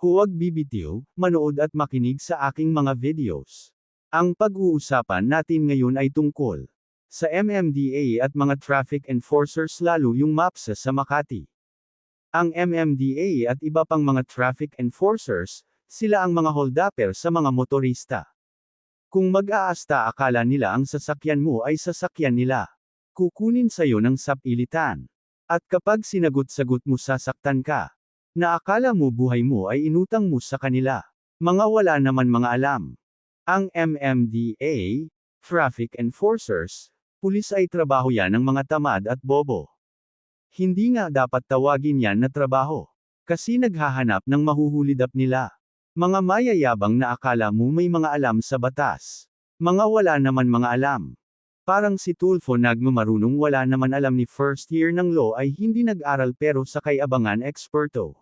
Huwag bibitiw, manood at makinig sa aking mga videos. Ang pag-uusapan natin ngayon ay tungkol sa MMDA at mga traffic enforcers lalo yung MAPSA sa Makati. Ang MMDA at iba pang mga traffic enforcers, sila ang mga holdapper sa mga motorista. Kung mag-aasta akala nila ang sasakyan mo ay sasakyan nila. Kukunin sa'yo ng sapilitan. At kapag sinagot-sagot mo sasaktan ka. Na akala mo buhay mo ay inutang mo sa kanila. Mga wala naman mga alam. Ang MMDA, Traffic Enforcers, pulis ay trabaho yan ng mga tamad at bobo. Hindi nga dapat tawagin yan na trabaho. Kasi naghahanap ng mahuhulidap nila. Mga mayayabang na akala mo may mga alam sa batas. Mga wala naman mga alam. Parang si Tulfo nagmamarunong wala naman alam ni first year ng law ay hindi nag-aral pero sa kay abangan eksperto.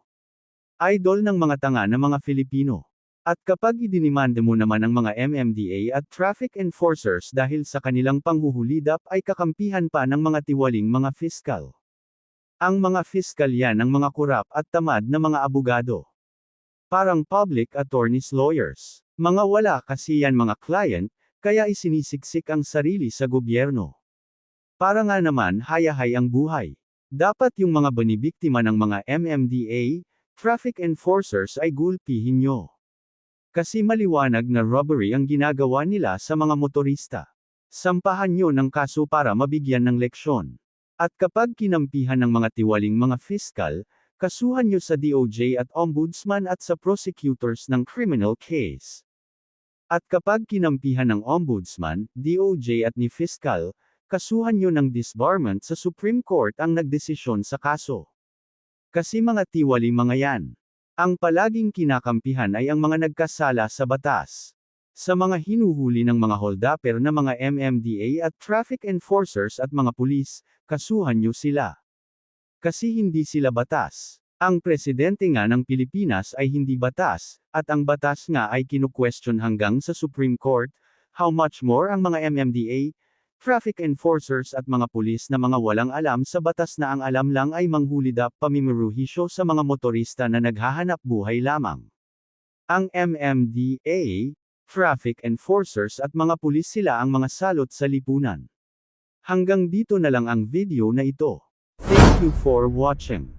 Idol ng mga tanga na mga Filipino. At kapag idinimanda mo naman ang mga MMDA at traffic enforcers dahil sa kanilang panghuhulidap ay kakampihan pa ng mga tiwaling mga fiskal. Ang mga fiskal yan ang mga kurap at tamad na mga abogado. Parang public attorneys lawyers. Mga wala kasi yan mga client, kaya isinisiksik ang sarili sa gobyerno. Para nga naman hayahay ang buhay. Dapat yung mga banibiktima ng mga MMDA, traffic enforcers ay gulpihin nyo. Kasi maliwanag na robbery ang ginagawa nila sa mga motorista. Sampahan nyo ng kaso para mabigyan ng leksyon. At kapag kinampihan ng mga tiwaling mga fiskal, kasuhan nyo sa DOJ at Ombudsman at sa prosecutors ng criminal case. At kapag kinampihan ng Ombudsman, DOJ at ni Fiscal, kasuhan nyo ng disbarment sa Supreme Court ang nagdesisyon sa kaso. Kasi mga tiwali mga yan. Ang palaging kinakampihan ay ang mga nagkasala sa batas. Sa mga hinuhuli ng mga holdapper na mga MMDA at traffic enforcers at mga pulis, kasuhan nyo sila. Kasi hindi sila batas. Ang presidente nga ng Pilipinas ay hindi batas, at ang batas nga ay kinu-question hanggang sa Supreme Court, how much more ang mga MMDA, traffic enforcers at mga pulis na mga walang alam sa batas na ang alam lang ay manghulidap pamimuruhisyo sa mga motorista na naghahanap buhay lamang. Ang MMDA, traffic enforcers at mga pulis sila ang mga salot sa lipunan. Hanggang dito na lang ang video na ito. Thank you for watching.